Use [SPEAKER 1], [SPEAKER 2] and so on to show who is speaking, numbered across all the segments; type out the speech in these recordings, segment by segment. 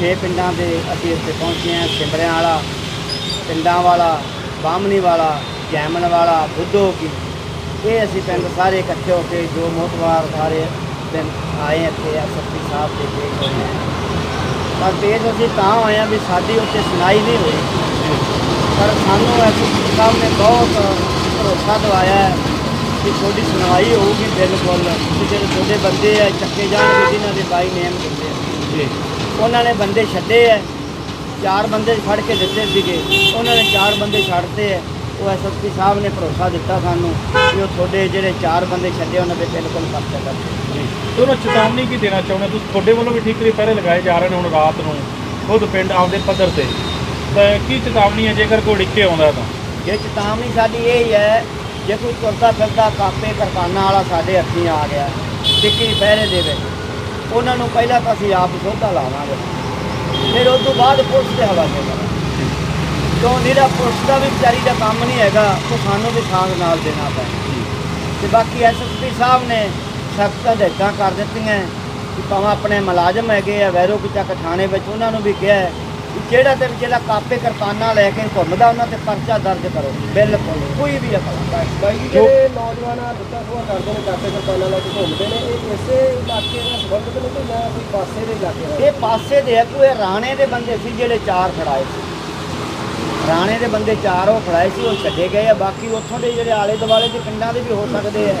[SPEAKER 1] 6 ਪਿੰਡਾਂ ਦੇ ਅਸੀਂ ਇੱਥੇ ਪਹੁੰਚੇ ਹਾਂ, ਸਿਮਰਿਆਂ ਵਾਲਾ, ਪਿੰਡਾਂ ਵਾਲਾ, ਬਾਹਮਣੀ ਵਾਲਾ ਜੈਮਨ ਵਾਲਾ, ਬੁੱਧੋ ਕੀ। ਇਹ ਅਸੀਂ ਪਿੰਡ ਸਾਰੇ ਇਕੱਠੇ ਹੋ ਕੇ ਜੋ ਮੋਤਵਾਰ ਸਾਰੇ ਦਿਨ ਆਏ ਇੱਥੇ ਐਸਐਸਪੀ ਸਾਹਿਬ ਦੇ ਪੇਸ਼ ਹੋਏ ਪਰ ਪੇਸ਼ ਅਸੀਂ ਤਾਂ ਹੋਏ ਹਾਂ ਵੀ ਸਾਡੀ ਉੱਥੇ ਸੁਣਾਈ ਨਹੀਂ ਹੋਈ। ਪਰ ਸਾਨੂੰ ਐਸਐਸਪੀ ਸਾਹਿਬ ਨੇ ਬਹੁਤ ਭਰੋਸਾ ਦਿਵਾਇਆ ਹੈ ਕਿ ਤੁਹਾਡੀ ਸੁਣਵਾਈ ਹੋਊਗੀ ਬਿਲਕੁਲ, ਕਿ ਜਿਹੜੇ ਤੁਹਾਡੇ ਬੰਦੇ ਆ ਚੱਕੇ ਜਾਣਗੇ, ਜਿਨ੍ਹਾਂ ਦੇ ਬਾਈ ਨੇਮ ਦਿੰਦੇ ਆ।
[SPEAKER 2] ਜੀ।
[SPEAKER 1] ਉਹਨਾਂ ਨੇ ਬੰਦੇ ਛੱਡੇ ਐ। ਚਾਰ ਬੰਦੇ ਫੜ ਕੇ ਦਿੱਤੇ ਸੀਗੇ। ਉਹਨਾਂ ਨੇ ਚਾਰ ਬੰਦੇ ਛੱਡਤੇ ਐ। ਉਹ ਐਸਐਸਪੀ ਸਾਹਿਬ ਨੇ ਭਰੋਸਾ ਦਿੱਤਾ ਸਾਨੂੰ ਕਿ ਉਹ ਤੁਹਾਡੇ ਜਿਹੜੇ ਚਾਰ ਬੰਦੇ ਛੱਡੇ ਉਹਨਾਂ ਦੇ ਬਿਲਕੁਲ ਪਰਚਾ ਕਰਦੇ
[SPEAKER 2] ਜੀ। ਤੇ ਉਹਨਾਂ ਚੇਤਾਵਨੀ ਕੀ ਦੇਣਾ ਚਾਹੁੰਦੇ? ਤੁਸੀਂ ਤੁਹਾਡੇ ਵੱਲੋਂ ਵੀ ਠੀਕਰੀ ਪਹਿਰੇ ਲਗਾਏ ਜਾ ਰਹੇ ਨੇ ਹੁਣ ਰਾਤ ਨੂੰ। ਖੁਦ ਪਿੰਡ ਆਪਦੇ ਪੱਧਰ ਤੇ। ਤਾਂ ਕੀ ਚੇਤਾਵਨੀ ਹੈ? ਜੇਕਰ ਕੋਈ ਡਿੱਕੇ ਆਉਂਦਾ ਤਾਂ?
[SPEAKER 1] ਜੇ ਚੇਤਾਵਨੀ ਸਾਡੀ ਇਹ ਹੀ ਹੈ ਜੇ ਕੋਈ ਤੁਰਦਾ ਫਿਰਦਾ ਕਾਪੇ ਕਿਰਪਾਨਾਂ ਵਾਲਾ ਸਾਡੇ ਹੱਥੀਂ ਆ ਗਿਆ ਟਿੱਕੀ ਪਹਿਰੇ ਦੇ ਵਿੱਚ। ਉਹਨਾਂ ਨੂੰ ਪਹਿਲਾਂ ਤਾਂ ਅਸੀਂ ਆਪ ਸੋਧਾ ਲਾਵਾਂਗੇ। ਫਿਰ ਉਸ ਤੋਂ ਬਾਅਦ ਪੁਲਿਸ ਦੇ ਹਵਾਲੇ ਕਰਾਂਗੇ। ਕਿਉਂ ਨਿਹਰਾ ਪੁਲਿਸ ਦਾ ਵੀ ਵਿਚਾਰੀ ਦਾ ਕੰਮ ਨਹੀਂ ਹੈਗਾ, ਉਹ ਸਾਨੂੰ ਵੀ ਸਾਥ ਨਾਲ ਦੇਣਾ ਪੈਣਾ। ਤੇ ਬਾਕੀ ਐਸਐਸਪੀ ਸਾਹਿਬ ਨੇ ਸਖਤ ਹਦਾਇਤਾਂ ਕਰ ਦਿੱਤੀਆਂ ਕਿ ਭਾਵੇਂ ਆਪਣੇ ਮੁਲਾਜ਼ਮ ਹੈਗੇ ਆ ਵੈਰੋ ਚੱਕ ਥਾਣੇ ਵਿੱਚ ਉਹਨਾਂ ਨੂੰ ਵੀ ਕਿਹਾ ਜਿਹੜਾ ਤੇ ਜਿਹੜਾ ਕਾਪੇ ਕਿਰਪਾਨਾਂ ਲੈ ਕੇ ਘੁੰਮਦਾ ਉਹਨਾਂ ਤੇ ਪਰਚਾ ਦਰਜ ਕਰੋ। ਬਿਲਕੁਲ ਕੋਈ ਵੀ ਅਕਲ
[SPEAKER 3] ਬਾਈ ਜੀ ਜਿਹੜੇ ਨੌਜਵਾਨ ਆ ਲੁੱਟਾਂ ਖੋਹਾਂ ਕਰਦੇ ਨੇ ਕਾਪੇ ਕਿਰਪਾਨਾਂ ਲੈ ਕੇ ਘੁੰਮਦੇ ਨੇ ਇਹ ਇਸੇ ਇਲਾਕੇ ਦਾ ਸੰਬੰਧਿਤ ਨੇ ਕਿ ਜਾਂ ਕੋਈ ਪਾਸੇ ਦੇ ਇਲਾਕੇ ਦਾ?
[SPEAKER 1] ਇਹ ਪਾਸੇ ਦੇ ਆ ਕੋਈ ਰਾਣੇ ਦੇ ਬੰਦੇ ਸੀ ਜਿਹੜੇ ਚਾਰ ਫੜਾਏ ਸੀ। ਰਾਣੇ ਦੇ ਬੰਦੇ ਚਾਰ ਉਹ ਫੜਾਏ ਸੀ ਉਹ ਛੱਡੇ ਗਏ ਆ ਬਾਕੀ ਉੱਥੋਂ ਦੇ ਜਿਹੜੇ ਆਲੇ ਦੁਆਲੇ ਦੇ ਪਿੰਡਾਂ ਦੇ ਵੀ ਹੋ ਸਕਦੇ ਆ।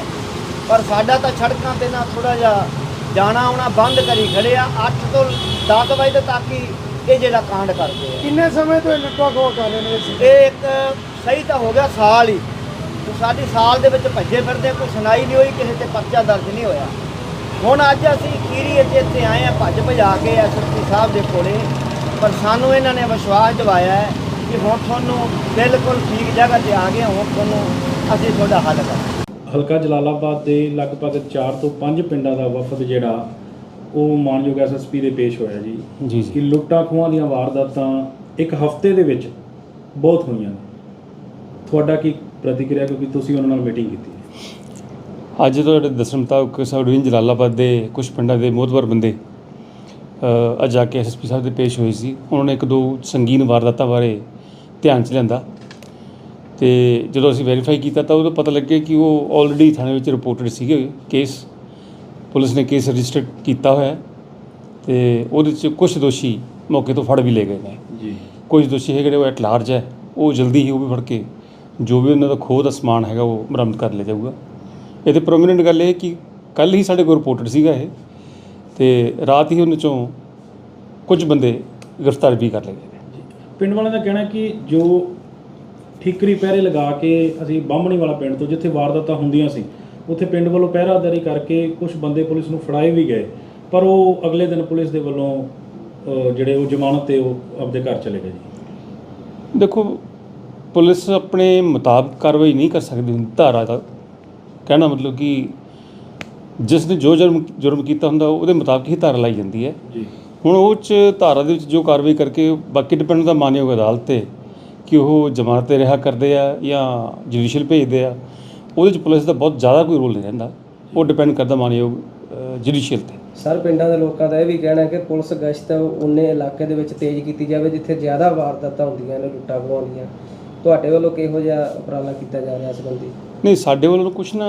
[SPEAKER 1] ਪਰ ਸਾਡਾ ਤਾਂ ਸੜਕਾਂ ਤੇ ਨਾ ਥੋੜਾ ਜਿਹਾ ਜਾਣਾ ਆਉਣਾ ਬੰਦ ਕਰੀ ਖੜੇ ਆ 8 ਤੋਂ 10 ਵਜੇ ਤੱਕ ਹੀ ਇਹ ਜਿਹੜਾ ਕਾਂਡ ਕਰਦੇ ਆ।
[SPEAKER 3] ਕਿੰਨੇ ਸਮੇਂ ਤੋਂ ਇਹ ਲੁੱਟਾਂ ਖੋਹਾਂ ਕਰ ਰਹੇ ਨੇ
[SPEAKER 1] ਇਹ ਇੱਕ ਸਹੀ ਤਾਂ ਹੋ ਗਿਆ ਸਾਲ ਹੀ। ਤੇ ਸਾਡੀ ਸਾਲ ਦੇ ਵਿੱਚ ਭੱਜੇ ਫਿਰਦੇ ਕੋਈ ਸੁਣਾਈ ਨਹੀਂ ਹੋਈ ਕਿਸੇ ਤੇ ਪਰਚਾ ਦਰਜ ਨਹੀਂ ਹੋਇਆ। ਹੁਣ ਅੱਜ ਅਸੀਂ ਕੀਰੀ ਇੱਥੇ ਇੱਥੇ ਆਏ ਆ ਭੱਜ ਭਜਾ ਕੇ ਐਸਐਸਪੀ ਸਾਹਿਬ ਦੇ ਕੋਲੇ। ਪਰ ਸਾਨੂੰ ਇਹਨਾਂ ਨੇ ਵਿਸ਼ਵਾਸ ਦਿਵਾਇਆ ਹੈ ਕਿ ਹੁਣ ਤੁਹਾਨੂੰ ਬਿਲਕੁਲ ਠੀਕ ਜਗ੍ਹਾ ਤੇ ਆ ਗਏ ਹੁਣ ਤੁਹਾਨੂੰ ਅਸੀਂ ਤੁਹਾਡਾ ਹੱਲ ਕਰਾਂਗੇ।
[SPEAKER 2] ਹਲਕਾ ਜਲਾਲਾਬਾਦ ਦੇ ਲਗਭਗ 4 ਤੋਂ 5 ਪਿੰਡਾਂ ਦਾ ਵਫਦ ਜਿਹੜਾ ਉਹ ਮਾਨਯੋਗ ਐਸਐਸਪੀ ਦੇ ਪੇਸ਼ ਹੋਇਆ ਜੀ।
[SPEAKER 4] ਜੀ
[SPEAKER 2] ਕਿ ਲੁੱਟਾਂ ਖੋਹਾਂ ਦੀਆਂ ਵਾਰਦਾਤਾਂ ਇੱਕ ਹਫ਼ਤੇ ਦੇ ਵਿੱਚ ਬਹੁਤ ਹੋਈਆਂ ਨੇ। ਤੁਹਾਡਾ ਕੀ ਪ੍ਰਤੀਕਿਰਿਆ? ਕਿਉਂਕਿ ਤੁਸੀਂ ਉਹਨਾਂ ਨਾਲ ਮੀਟਿੰਗ ਕੀਤੀ
[SPEAKER 4] ਅੱਜ ਤੁਹਾਡੇ ਦੱਸਣ ਮੁਤਾਬਕ ਸਬ ਡਿਵੀਜ਼ਨ ਜਲਾਲਾਬਾਦ ਦੇ ਕੁਝ ਪਿੰਡਾਂ ਦੇ ਮੋਹਤਵਰ ਬੰਦੇ ਅੱਜ ਆ ਕੇ ਐਸਐਸਪੀ ਸਾਹਿਬ ਦੇ ਪੇਸ਼ ਹੋਏ ਸੀ। ਉਹਨਾਂ ਨੇ ਇੱਕ ਦੋ ਸੰਗੀਨ ਵਾਰਦਾਤਾਂ ਬਾਰੇ ਧਿਆਨ ਚ ਲਿਆਂਦਾ। ਤੇ ਜਦੋਂ ਅਸੀਂ ਵੈਰੀਫਾਈ ਕੀਤਾ ਤਾਂ ਉਦੋਂ ਪਤਾ ਲੱਗਿਆ ਕਿ ਉਹ ਆਲਰੇਡੀ ਥਾਣੇ ਵਿੱਚ ਰਿਪੋਰਟਡ ਸੀਗੇ। ਕੇਸ ਪੁਲਿਸ ਨੇ ਕੇਸ ਰਜਿਸਟਰ ਕੀਤਾ ਹੋਇਆ ਹੈ ਤੇ ਉਹਦੇ ਚ ਕੁਝ ਦੋਸ਼ੀ ਮੌਕੇ ਤੋਂ ਫੜ ਵੀ ਲਏ ਗਏ ਨੇ।
[SPEAKER 2] ਜੀ।
[SPEAKER 4] ਕੁਝ ਦੋਸ਼ੀ ਹੈਗੇ ਨੇ ਉਹ ਐਟ ਲਾਰਜ ਹੈ ਉਹ ਜਲਦੀ ਹੀ ਉਹ ਵੀ ਫੜ ਕੇ ਜੋ ਵੀ ਉਹਨਾਂ ਦਾ ਖੋਹ ਦਾ ਸਮਾਨ ਹੈਗਾ ਉਹ ਬਰਾਮਦ ਕਰ ਲਿਆ ਜਾਊਗਾ। ਇਹਦੇ ਪ੍ਰੋਮਿਨੈਂਟ ਗੱਲ ਇਹ ਕਿ ਕੱਲ ਹੀ ਸਾਡੇ ਕੋਲ ਰਿਪੋਰਟਡ ਸੀਗਾ ਇਹ ਤੇ ਰਾਤ ਹੀ ਉਹਨਾਂ ਚੋਂ ਕੁਝ ਬੰਦੇ ਗ੍ਰਿਫਤਾਰ ਵੀ ਕਰ ਲਏ ਗਏ ਨੇ।
[SPEAKER 2] ਪਿੰਡ ਵਾਲਿਆਂ ਦਾ ਕਹਿਣਾ ਕਿ ਜੋ ਠੀਕਰੀ ਪਹਿਰੇ ਲਗਾ ਕੇ ਅਸੀਂ ਬਾਹਮਣੀ ਵਾਲਾ ਪਿੰਡ ਤੋਂ ਜਿੱਥੇ ਵਾਰਦਾਤਾਂ ਹੁੰਦੀਆਂ ਸੀ ਉੱਥੇ ਪਿੰਡ ਵੱਲੋਂ ਪਹਿਰਾਦਾਰੀ ਕਰਕੇ ਕੁਝ ਬੰਦੇ ਪੁਲਿਸ ਨੂੰ ਫੜਾਏ ਵੀ ਗਏ ਪਰ ਉਹ ਅਗਲੇ ਦਿਨ ਪੁਲਿਸ ਦੇ ਵੱਲੋਂ ਜਿਹੜੇ ਉਹ ਜ਼ਮਾਨਤ ਤੇ ਉਹ ਆਪਦੇ ਘਰ ਚਲੇ ਗਏ ਜੀ।
[SPEAKER 4] ਦੇਖੋ ਪੁਲਿਸ ਆਪਣੇ ਮੁਤਾਬਕ ਕਾਰਵਾਈ ਨਹੀਂ ਕਰ ਸਕਦੀ ਧਾਰਾ ਦਾ ਕਹਿਣਾ ਮਤਲਬ ਕਿ ਜਿਸ ਨੇ ਜੋ ਜੁਰਮ ਜੁਰਮ ਕੀਤਾ ਹੁੰਦਾ ਉਹਦੇ ਮੁਤਾਬਕ ਹੀ ਧਾਰਾ ਲਾਈ ਜਾਂਦੀ ਹੈ।
[SPEAKER 2] ਜੀ।
[SPEAKER 4] ਹੁਣ ਉਹ ਚ ਧਾਰਾ ਦੇ ਵਿੱਚ ਜੋ ਕਾਰਵਾਈ ਕਰਕੇ ਬਾਕੀ ਡਿਪੈਂਡ ਦਾ ਮਾਨਯੋਗ ਅਦਾਲਤ ਤੇ ਕਿ ਉਹ ਜ਼ਮਾਨਤ ਤੇ ਰਿਹਾ ਕਰਦੇ ਆ ਜਾਂ ਜੁਡੀਸ਼ੀਅਲ ਭੇਜਦੇ ਆ। ਉਹਦੇ ਚ ਪੁਲਿਸ ਦਾ ਬਹੁਤ ਜ਼ਿਆਦਾ ਕੋਈ ਰੋਲ ਨਹੀਂ ਰਹਿੰਦਾ। ਉਹ ਡਿਪੈਂਡ ਕਰਦਾ ਮਾਨਯੋਗ ਜੁਡੀਸ਼ੀਅਲ ਤੇ।
[SPEAKER 3] ਸਰ ਪਿੰਡਾਂ ਦੇ ਲੋਕਾਂ ਦਾ ਇਹ ਵੀ ਕਹਿਣਾ ਹੈ ਕਿ ਪੁਲਿਸ ਗਸ਼ਤ ਉਹਨੇ ਇਲਾਕੇ ਦੇ ਵਿੱਚ ਤੇਜ਼ ਕੀਤੀ ਜਾਵੇ ਜਿੱਥੇ ਜ਼ਿਆਦਾ ਵਾਰਦਾਤਾਂ ਹੁੰਦੀਆਂ ਨੇ ਲੁੱਟਾਂ ਖੋਹਾਂ ਦੀਆਂ ਤੁਹਾਡੇ ਵੱਲੋਂ ਕਿਹੋ ਜਿਹਾ ਉਪਰਾਲਾ ਕੀਤਾ ਜਾ ਰਿਹਾ ਇਸ ਸੰਬੰਧੀ?
[SPEAKER 4] ਨਹੀਂ ਸਾਡੇ ਵੱਲੋਂ ਕੁਝ ਨਾ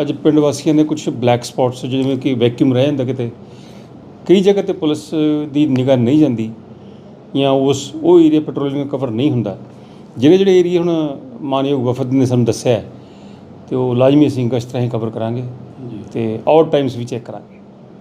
[SPEAKER 4] ਅੱਜ ਪਿੰਡ ਵਾਸੀਆਂ ਦੇ ਕੁਝ ਬਲੈਕ ਸਪੌਟਸ ਜਿਵੇਂ ਕਿ ਵੈਕਿਊਮ ਰਹਿ ਜਾਂਦਾ ਕਿਤੇ। ਕਈ ਜਗ੍ਹਾ ਤੇ ਪੁਲਿਸ ਦੀ ਨਿਗਾਹ ਨਹੀਂ ਜਾਂਦੀ ਜਾਂ ਉਸ ਉਹ ਏਰੀਆ ਪੈਟਰੋਲਿੰਗ ਕਵਰ ਨਹੀਂ ਹੁੰਦਾ। ਜਿਹੜੇ ਜਿਹੜੇ ਏਰੀਆ ਹੁਣ ਮਾਨਯੋਗ ਵਫਦ ਨੇ ਸਾਨੂੰ ਦੱਸਿਆ ਤੇ ਉਹ ਲਾਜ਼ਮੀ ਅਸੀਂ ਗਸ਼ਤ ਰਾਹੀਂ ਕਵਰ ਕਰਾਂਗੇ ਤੇ ਆਊਟ ਟਾਈਮਸ ਵੀ ਚੈੱਕ ਕਰਾਂਗੇ।